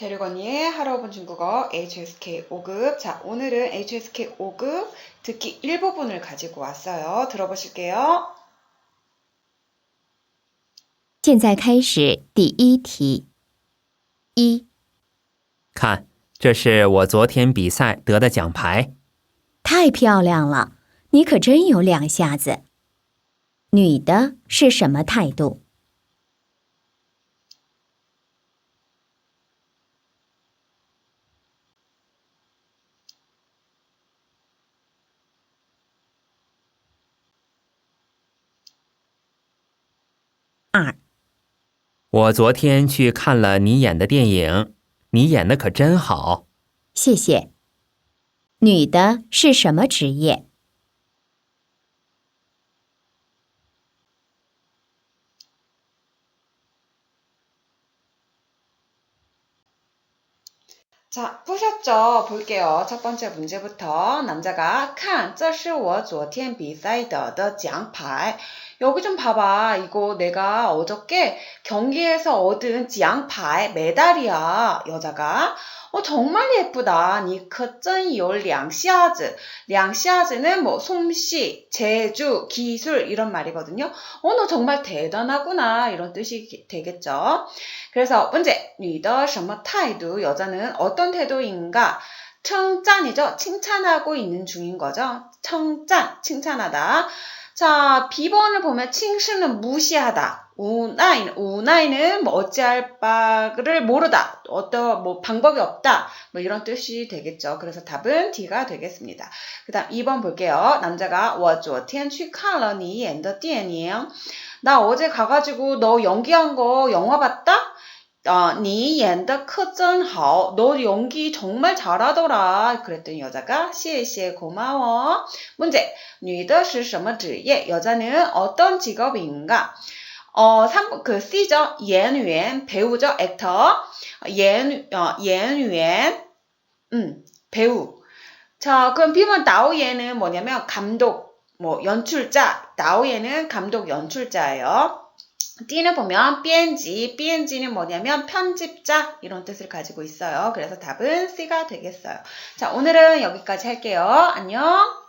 대륙언니의 하루오분 중국어 HSK 5급. 자, 오늘은 HSK 5급 듣기 일부분을 가지고 왔어요. 들어보실게요. 现在开始第一题。一，看，这是我昨天比赛得的奖牌。太漂亮了，你可真有两下子。女的是什么态度？ 我昨天去看了你演的电影，你演的可真好。谢谢。女的是什么职业？ 자, 푸셨죠? 볼게요. 첫 번째 문제부터 남자가 看这是我昨天比赛得的奖牌 여기 좀 봐봐. 이거 내가 어저께 경기에서 얻은 奖牌 메달이야. 여자가 어, 정말 예쁘다. 니 커쩐 열 량시아즈. 량시아즈는 뭐 솜씨, 재주, 기술 이런 말이거든요. 어, 너 정말 대단하구나. 이런 뜻이 되겠죠. 그래서 문제. 니더 什么 타이두. 여자는 어떤 태도인가? 청짠이죠. 칭찬하고 있는 중인 거죠. 청짠, 칭찬하다. 자, B번을 보면 칭신은 무시하다. 우나이, 우나이는 뭐 어찌할 바를 모르다. 어떤 뭐 방법이 없다. 뭐 이런 뜻이 되겠죠. 그래서 답은 D가 되겠습니다. 그 다음 2번 볼게요. 남자가 我昨天去看了你演的电影. 나 어제 가가지고 너 연기한 거 영화 봤다? 어, 你演的可真好. 너 연기 정말 잘하더라. 그랬더니 여자가 谢谢 고마워. 문제. 女的是什么职业? 여자는 어떤 직업인가? 어, 3, 그 C죠. 演员 배우죠. 액터. 演, 어, 演员 음, 배우. 자, 그럼 B번 나오예는 뭐냐면 감독, 뭐 연출자. 나오예는 감독 연출자예요. 띠는 보면 PNG, PNG는 뭐냐면 편집자 이런 뜻을 가지고 있어요. 그래서 답은 C가 되겠어요. 자, 오늘은 여기까지 할게요. 안녕!